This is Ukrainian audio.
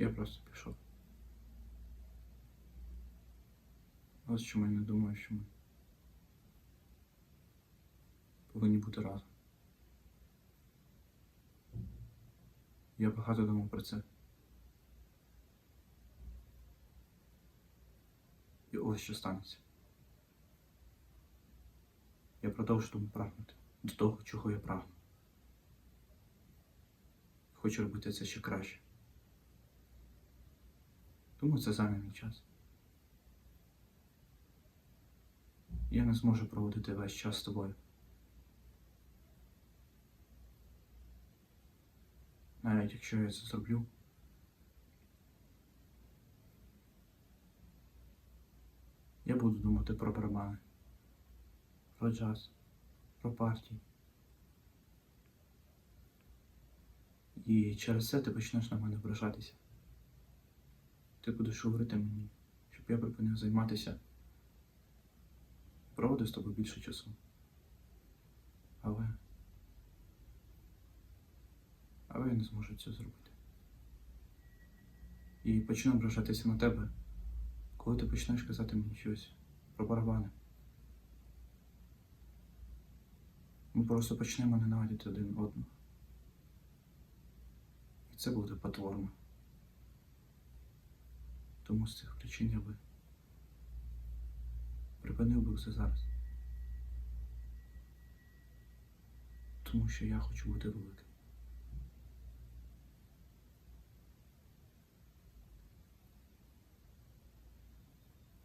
Я просто пішов. Ось чому я не думаю, що ми повинні бути разом. Я багато думав про це. І ось що станеться. Я продовжую прагнути до того, чого я прагну. Хочу робити це ще краще. Тому це займе час. Я не зможу проводити весь час з тобою. Навіть якщо я це зроблю. Я буду думати про барабани, про джаз, про партії. І через це ти почнеш на мене ображатися. Ти будеш говорити мені, щоб я припинив займатися, проводив з тобою більше часу. Але. Але я не зможу це зробити. І почну ображатися на тебе, коли ти почнеш казати мені щось про барабани. Ми просто почнемо ненавидіти один одного. І це буде потворно. Тому з цих причин я би припинив би все зараз. Тому що я хочу бути великим.